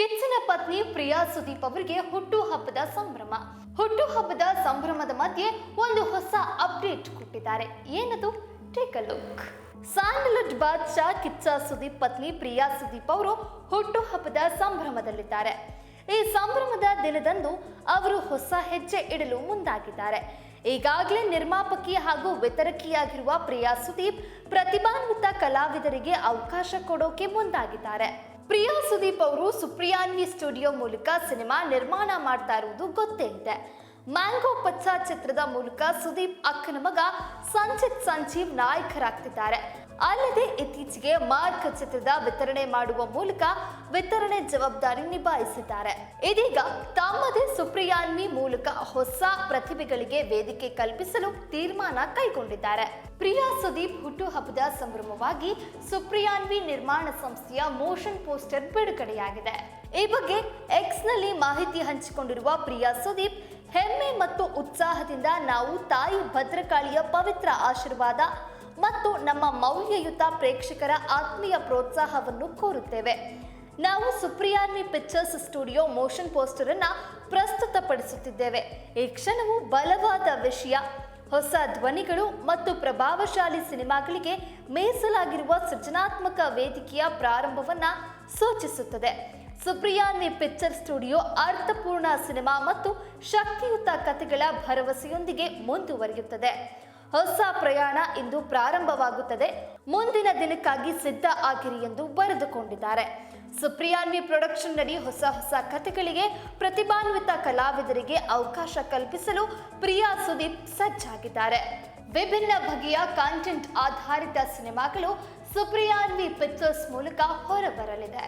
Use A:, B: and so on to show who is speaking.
A: ಕಿಚ್ಚನ ಪತ್ನಿ ಪ್ರಿಯಾ ಸುದೀಪ್ ಅವರಿಗೆ ಹುಟ್ಟುಹಬ್ಬದ ಸಂಭ್ರಮ. ಹುಟ್ಟುಹಬ್ಬದ ಸಂಭ್ರಮದ ಮಧ್ಯೆ ಒಂದು ಹೊಸ ಅಪ್ಡೇಟ್ ಕೊಟ್ಟಿದ್ದಾರೆ. ಏನದು? ಟೇಕ್ ಅ ಲುಕ್ ಸ್ಯಾಂಡಲ್ವುಡ್ ಬಾದ್ಶಾ ಕಿಚ್ಚ ಸುದೀಪ್ ಪತ್ನಿ ಪ್ರಿಯಾ ಸುದೀಪ್ ಅವರು ಹುಟ್ಟುಹಬ್ಬದ ಸಂಭ್ರಮದಲ್ಲಿದ್ದಾರೆ. ಈ ಸಂಭ್ರಮದ ದಿನದಂದು ಅವರು ಹೊಸ ಹೆಜ್ಜೆ ಇಡಲು ಮುಂದಾಗಿದ್ದಾರೆ. ಈಗಾಗಲೇ ನಿರ್ಮಾಪಕಿ ಹಾಗೂ ವಿತರಕಿಯಾಗಿರುವ ಪ್ರಿಯಾ ಸುದೀಪ್ ಪ್ರತಿಭಾನ್ವಿತ ಕಲಾವಿದರಿಗೆ ಅವಕಾಶ ಕೊಡೋಕೆ ಮುಂದಾಗಿದ್ದಾರೆ. ಪ್ರಿಯಾ ಸುದೀಪ್ ಅವರು ಸುಪ್ರಿಯಾನ್ವಿ ಸ್ಟುಡಿಯೋ ಮೂಲಕ ಸಿನಿಮಾ ನಿರ್ಮಾಣ ಮಾಡ್ತಾ ಇರುವುದು ಗೊತ್ತೇ ಇದೆ. ಮ್ಯಾಂಗೋ ಪಚ್ಚ ಚಿತ್ರದ ಮೂಲಕ ಸುದೀಪ್ ಅಕ್ಕನ ಮಗ ಸಂಚಿತ್ ಸಂಜೀವ್ ನಾಯಕರಾಗ್ತಿದ್ದಾರೆ. ಅಲ್ಲದೆ ಇತ್ತೀಚೆಗೆ ಮಾರ್ಕ್ ಚಿತ್ರದ ವಿತರಣೆ ಮಾಡುವ ಮೂಲಕ ವಿತರಣೆ ಜವಾಬ್ದಾರಿ ನಿಭಾಯಿಸಿದ್ದಾರೆ. ಇದೀಗ ತಮ್ಮದೇ ಸುಪ್ರಿಯಾನ್ವಿ ಮೂಲಕ ಹೊಸ ಪ್ರತಿಭೆಗಳಿಗೆ ವೇದಿಕೆ ಕಲ್ಪಿಸಲು ತೀರ್ಮಾನ ಕೈಗೊಂಡಿದ್ದಾರೆ. ಪ್ರಿಯಾ ಸುದೀಪ್ ಹುಟ್ಟುಹಬ್ಬದ ಸಂಭ್ರಮವಾಗಿ ಸುಪ್ರಿಯಾನ್ವಿ ನಿರ್ಮಾಣ ಸಂಸ್ಥೆಯ ಮೋಷನ್ ಪೋಸ್ಟರ್ ಬಿಡುಗಡೆಯಾಗಿದೆ. ಈ ಬಗ್ಗೆ ಎಕ್ಸ್ನಲ್ಲಿ ಮಾಹಿತಿ ಹಂಚಿಕೊಂಡಿರುವ ಪ್ರಿಯಾ ಸುದೀಪ್, ಹೆಮ್ಮೆ ಮತ್ತು ಉತ್ಸಾಹದಿಂದ ನಾವು ತಾಯಿ ಭದ್ರಕಾಳಿಯ ಪವಿತ್ರ ಆಶೀರ್ವಾದ ನಮ್ಮ ಮೌಲ್ಯಯುತ ಪ್ರೇಕ್ಷಕರ ಆತ್ಮೀಯ ಪ್ರೋತ್ಸಾಹವನ್ನು ಕೋರುತ್ತೇವೆ. ನಾವು Supriyanvi pictures studio motion poster ಅನ್ನ ಪ್ರಸ್ತುತಪಡಿಸುತ್ತಿದ್ದೇವೆ. ಈ ಕ್ಷಣವು ಬಲವಾದ ವಿಷಯ. ಹೊಸ ಧ್ವನಿಗಳು ಮತ್ತು ಪ್ರಭಾವಶಾಲಿ ಸಿನಿಮಾಗಳಿಗೆ ಮೀಸಲಾಗಿರುವ ಸೃಜನಾತ್ಮಕ ವೇದಿಕೆಯ ಪ್ರಾರಂಭವನ್ನ ಸೂಚಿಸುತ್ತದೆ. ಸುಪ್ರಿಯಾನ್ವಿ ಪಿಕ್ಚರ್ ಸ್ಟುಡಿಯೋ ಅರ್ಥಪೂರ್ಣ ಸಿನಿಮಾ ಮತ್ತು ಶಕ್ತಿಯುತ ಕಥೆಗಳ ಭರವಸೆಯೊಂದಿಗೆ ಮುಂದುವರಿಯುತ್ತದೆ. ಹೊಸ ಪ್ರಯಾಣ ಇಂದು ಪ್ರಾರಂಭವಾಗುತ್ತದೆ. ಮುಂದಿನ ದಿನಕ್ಕಾಗಿ ಸಿದ್ಧ ಆಗಿರಿ ಎಂದು ಬರೆದುಕೊಂಡಿದ್ದಾರೆ. ಸುಪ್ರಿಯಾನ್ವಿ ಪ್ರೊಡಕ್ಷನ್ ನಡಿ ಹೊಸ ಹೊಸ ಕಥೆಗಳಿಗೆ ಪ್ರತಿಭಾನ್ವಿತ ಕಲಾವಿದರಿಗೆ ಅವಕಾಶ ಕಲ್ಪಿಸಲು ಪ್ರಿಯಾ ಸುದೀಪ್ ಸಜ್ಜಾಗಿದ್ದಾರೆ. ವಿಭಿನ್ನ ಬಗೆಯ ಕಾಂಟೆಂಟ್ ಆಧಾರಿತ ಸಿನಿಮಾಗಳು ಸುಪ್ರಿಯಾನ್ವಿ ಪಿಕ್ಚರ್ಸ್ ಮೂಲಕ ಹೊರಬರಲಿದೆ.